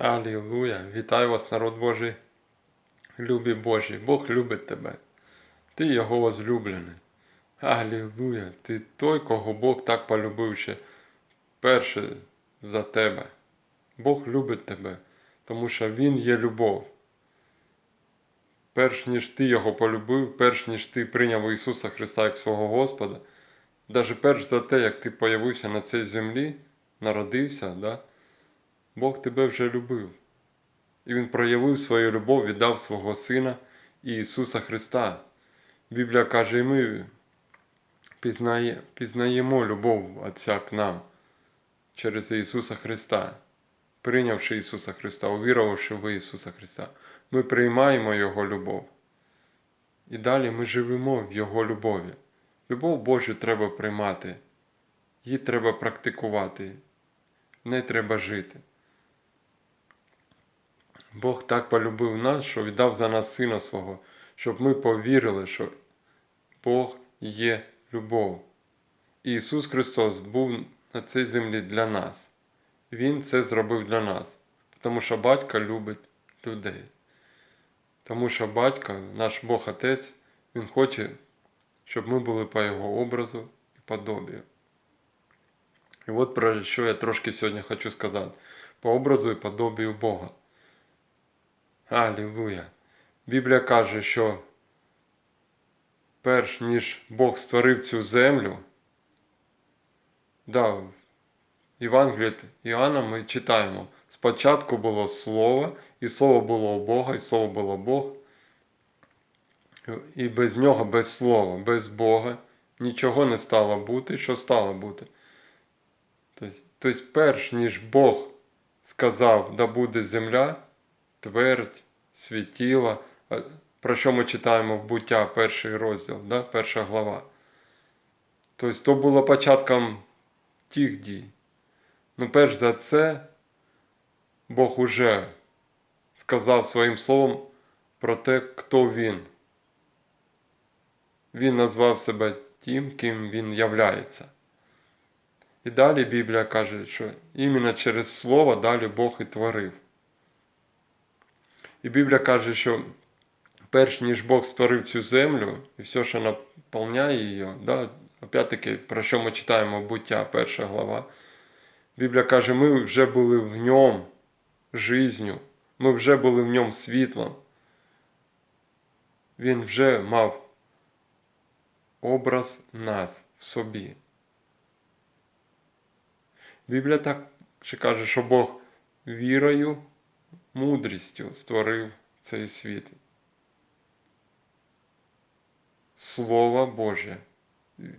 Алілуя! Вітаю вас, народ Божий, любі Божі, Бог любить тебе. Ти його возлюблений. Алілуя! Ти той, кого Бог так полюбив ще перше за тебе. Бог любить тебе, тому що Він є любов. Перш ніж ти його полюбив, перш ніж ти прийняв Ісуса Христа як свого Господа, навіть перш за те, як ти появився на цій землі, народився, да, Бог тебе вже любив. І Він проявив свою любов, віддав свого Сина Ісуса Христа. Біблія каже, і ми пізнає, пізнаємо любов Отця к нам через Ісуса Христа. Прийнявши Ісуса Христа, увірувавши в Ісуса Христа, ми приймаємо Його любов. І далі ми живемо в Його любові. Любов Божу треба приймати, її треба практикувати, в неї треба жити. Бог так полюбив нас, що віддав за нас Сина свого, щоб ми повірили, що Бог є любов. І Ісус Христос був на цій землі для нас. Він це зробив для нас, тому що батько любить людей. Тому що батько, наш Бог Отець, Він хоче, щоб ми були по Його образу і подобію. І от про що я трошки сьогодні хочу сказати: по образу і подобію Бога. Алілуя! Біблія каже, що перш ніж Бог створив цю землю, да, від Іоанна ми читаємо: спочатку було Слово, і Слово було у Бога, і Слово було Бог. І без нього, без слова, без Бога нічого не стало бути, що стало бути. Тобто перш ніж Бог сказав, да буде земля, твердь, світіла, про що ми читаємо в буття перший розділ, да? перша глава. Тобто то було початком тих дій. Ну, перш за це, Бог уже сказав своїм словом про те, хто він. Він назвав себе тим, ким він являється. І далі Біблія каже, що іменно через Слово далі Бог і творив. І Біблія каже, що перш ніж Бог створив цю землю і все, що наповняє її, да, опять-таки, про що ми читаємо буття, перша глава. Біблія каже, ми вже були в ньому жизнью, ми вже були в ньому світлом. Він вже мав образ нас в собі. Біблія так ще каже, що Бог вірою, мудрістю створив цей світ. Слово Боже,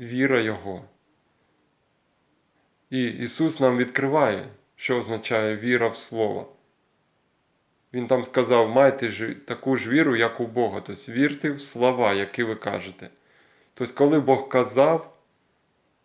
віра Його. І Ісус нам відкриває, що означає віра в Слово. Він там сказав, майте ж таку ж віру, як у Бога. Тобто вірте в слова, які ви кажете. Тобто, коли Бог казав,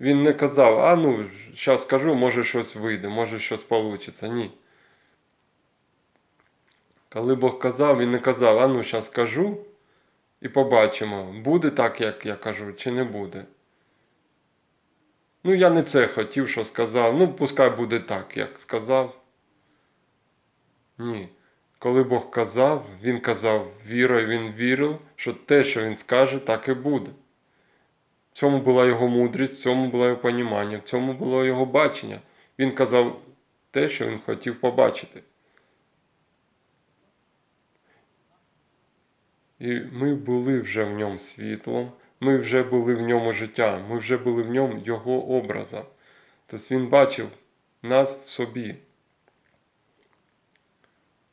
Він не казав, а ну, зараз скажу, може щось вийде, може щось вийде. Ні. Коли Бог казав, Він не казав, а ну, зараз скажу і побачимо, буде так, як я кажу, чи не буде. Ну, я не це хотів, що сказав. Ну, пускай буде так, як сказав. Ні. Коли Бог казав, Він казав вірою, він вірив, що те, що Він скаже, так і буде. В цьому була його мудрість, в цьому було його понімання, в цьому було його бачення. Він казав те, що він хотів побачити. І ми були вже в ньому світлом, ми вже були в ньому життя, ми вже були в ньому Його образа. Тобто Він бачив нас в собі.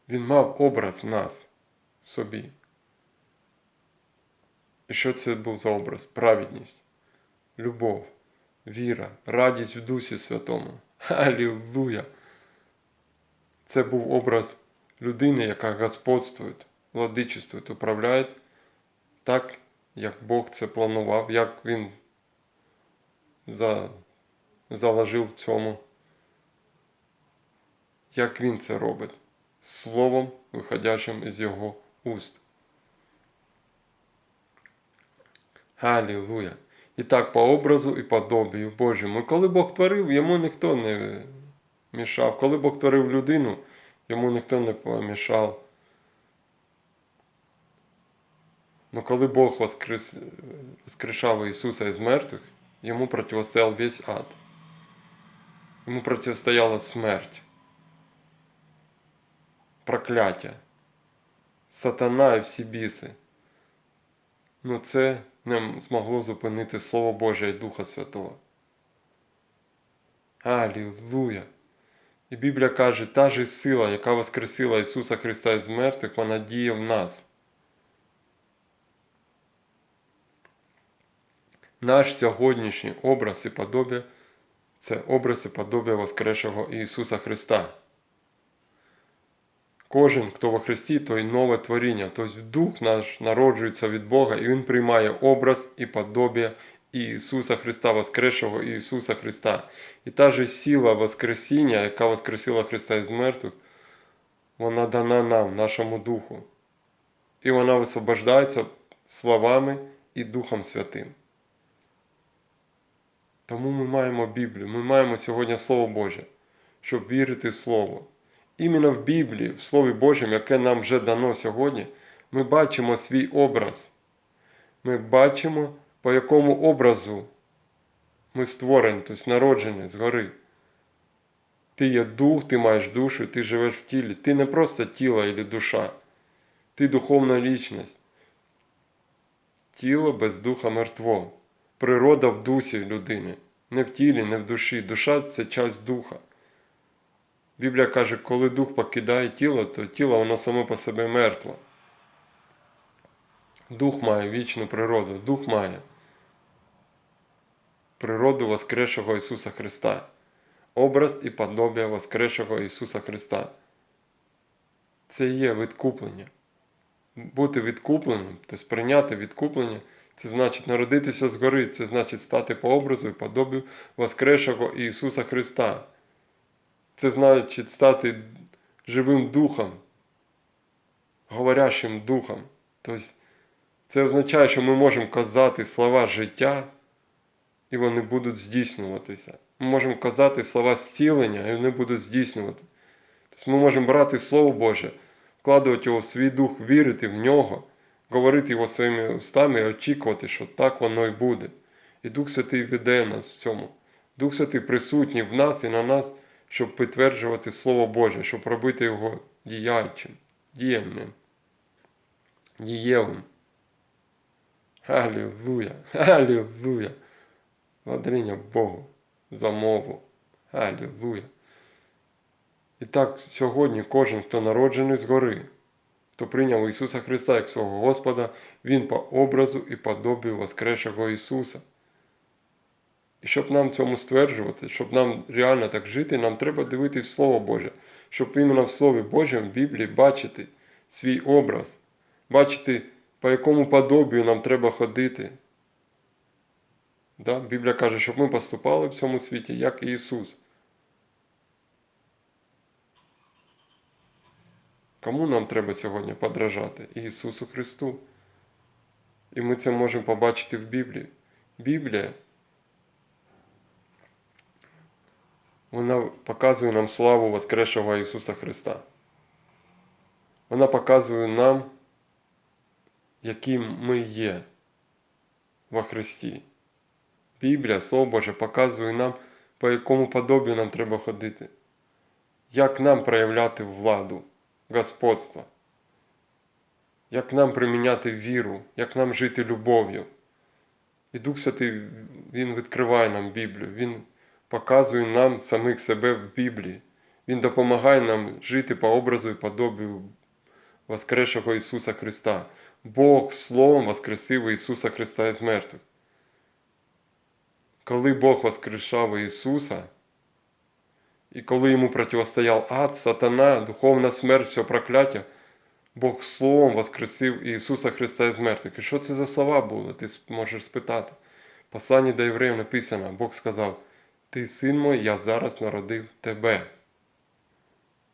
Він мав образ нас в собі. І що це був за образ? Праведність, любов, віра, радість в Дусі Святому. Алілуя! Це був образ людини, яка господствує, владичествує, управляє так, як Бог це планував, як Він за... заложив в цьому, як Він це робить словом, виходячим із Його уст. Алілуя! І так по образу і подобію Божому. Коли Бог творив, йому ніхто не мішав. Коли Бог творив людину, йому ніхто не помішав. Но коли Бог воскрес, воскрешав Ісуса із мертвих, йому противостоял весь ад. Йому противостояла смерть, прокляття, сатана і всі біси. Ну це не змогло зупинити Слово Боже і Духа Святого. Алілуя! І Біблія каже, та ж сила, яка воскресила Ісуса Христа із мертвих, вона діє в нас. Наш сьогоднішній образ і подобія це образ і подобія Воскресшого Ісуса Христа. Кожен, хто во Христі, той нове творіння, тобто Дух наш народжується від Бога, і Він приймає образ і подобія Ісуса Христа, Воскресшого Ісуса Христа. І та же сила Воскресіння, яка Воскресила Христа із мертвих, вона дана нам, нашому Духу. І вона висвобождається словами і Духом Святим. Тому ми маємо Біблію, ми маємо сьогодні Слово Боже, щоб вірити Слово. Іменно в Біблії, в Слові Божому, яке нам вже дано сьогодні, ми бачимо свій образ. Ми бачимо, по якому образу ми створені, тобто народжені згори. Ти є дух, ти маєш душу, ти живеш в тілі. Ти не просто тіло або душа, ти духовна лічність. Тіло без духа мертво. Природа в дусі людини. Не в тілі, не в душі. Душа це часть духа. Біблія каже, коли дух покидає тіло, то тіло воно само по себе мертво. Дух має вічну природу, дух має природу Воскресшого Ісуса Христа, образ і подобія Воскресшого Ісуса Христа. Це є відкуплення. Бути відкупленим, тобто прийняти відкуплення, це значить народитися згори, це значить стати по образу і подобію Воскресшого Ісуса Христа. Це значить стати живим духом, говорящим духом. Тобто це означає, що ми можемо казати слова життя, і вони будуть здійснюватися. Ми можемо казати слова зцілення, і вони будуть здійснювати. Тобто ми можемо брати Слово Боже, вкладувати його в свій дух, вірити в нього, говорити його своїми устами і очікувати, що так воно і буде. І Дух Святий веде нас в цьому. Дух Святий присутній в нас і на нас, щоб підтверджувати Слово Боже, щоб робити його діячим, діємним, дієвим. Аллилуйя, Аллилуйя. Благодарення Богу за мову. Аллилуйя. І так сьогодні кожен, хто народжений згори, хто прийняв Ісуса Христа як свого Господа, Він по образу і подобію Воскресшого Ісуса. І щоб нам цьому стверджувати, щоб нам реально так жити, нам треба дивитись Слово Боже, щоб іменно в Слові Божому в Біблії бачити свій образ, бачити, по якому подобію нам треба ходити. Да? Біблія каже, щоб ми поступали в цьому світі, як і Ісус. Кому нам треба сьогодні подражати? Ісусу Христу. І ми це можемо побачити в Біблії. Біблія вона показує нам славу Воскресшого Ісуса Христа. Вона показує нам, яким ми є во Христі. Біблія, Слово Боже, показує нам, по якому подобію нам треба ходити, як нам проявляти владу, господство, як нам приміняти віру, як нам жити любов'ю. І Дух Святий Він відкриває нам Біблію, Він показує нам самих себе в Біблії. Він допомагає нам жити по образу і подобію Воскресшого Ісуса Христа. Бог Словом воскресив Ісуса Христа із мертвих. Коли Бог воскрешав Ісуса, і коли йому противостояв ад, сатана, духовна смерть, все прокляття, Бог Словом воскресив Ісуса Христа із мертвих. І що це за слова були? Ти можеш спитати. В посланні до євреїв написано, Бог сказав, Ти, син мой, я зараз народив тебе.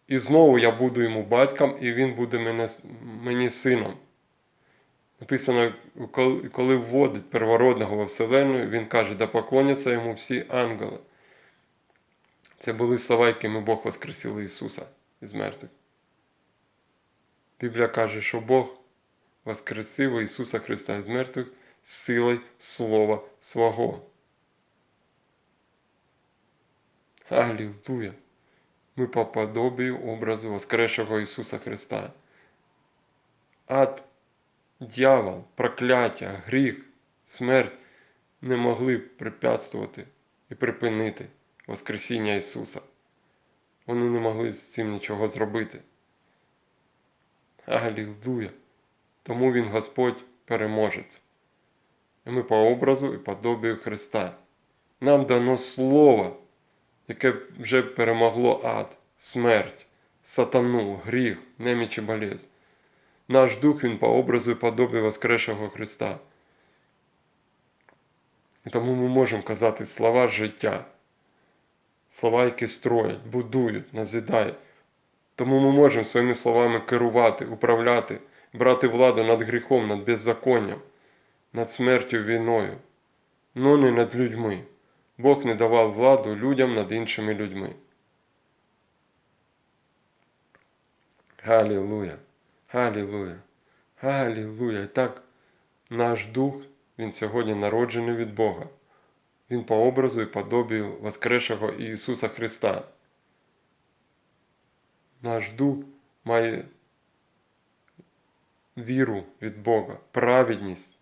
І знову я буду йому батьком, і він буде мене, мені сином. Написано, коли вводить первородного во Вселенную, він каже, да поклоняться йому всі ангели. Це були слова, якими Бог воскресив Ісуса. із мертвих. Біблія каже, що Бог воскресив Ісуса Христа із мертвих силою Слова Свого. Аллилуйя! Ми по подобію образу воскресшого Ісуса Христа. Ад, дьявол, прокляття, гріх, смерть не могли препятствувати і припинити Воскресіння Ісуса. Вони не могли з цим нічого зробити. Аллилуйя! Тому Він Господь переможець. І ми по образу і подобію Христа. Нам дано Слово, яке вже перемогло ад, смерть, сатану, гріх, неміч і болезнь. Наш дух він по образу і подобію Воскресшого Христа. І тому ми можемо казати слова життя, слова, які строять, будують, назидають. Тому ми можемо своїми словами керувати, управляти, брати владу над гріхом, над беззаконням, над смертю війною, но не над людьми. Бог не давав владу людям над іншими людьми. Галілуя! Галілуя! Галілуя! І так, наш дух, він сьогодні народжений від Бога. Він по образу і подобію Воскресшого Ісуса Христа. Наш дух має віру від Бога, праведність,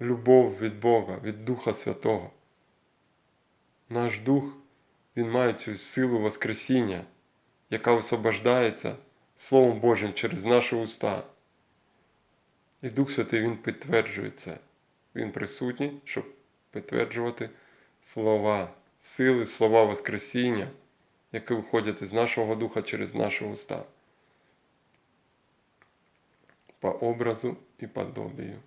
любов від Бога, від Духа Святого. Наш дух, він має цю силу Воскресіння, яка освобождається Словом Божим через наші уста. І Дух Святий Він підтверджує це. Він присутній, щоб підтверджувати слова, сили, слова Воскресіння, які виходять із нашого духа через наші уста. По образу і подобію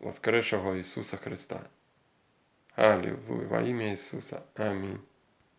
воскресшого Ісуса Христа. Аллилуйя, во ім'я Ісуса. Амінь.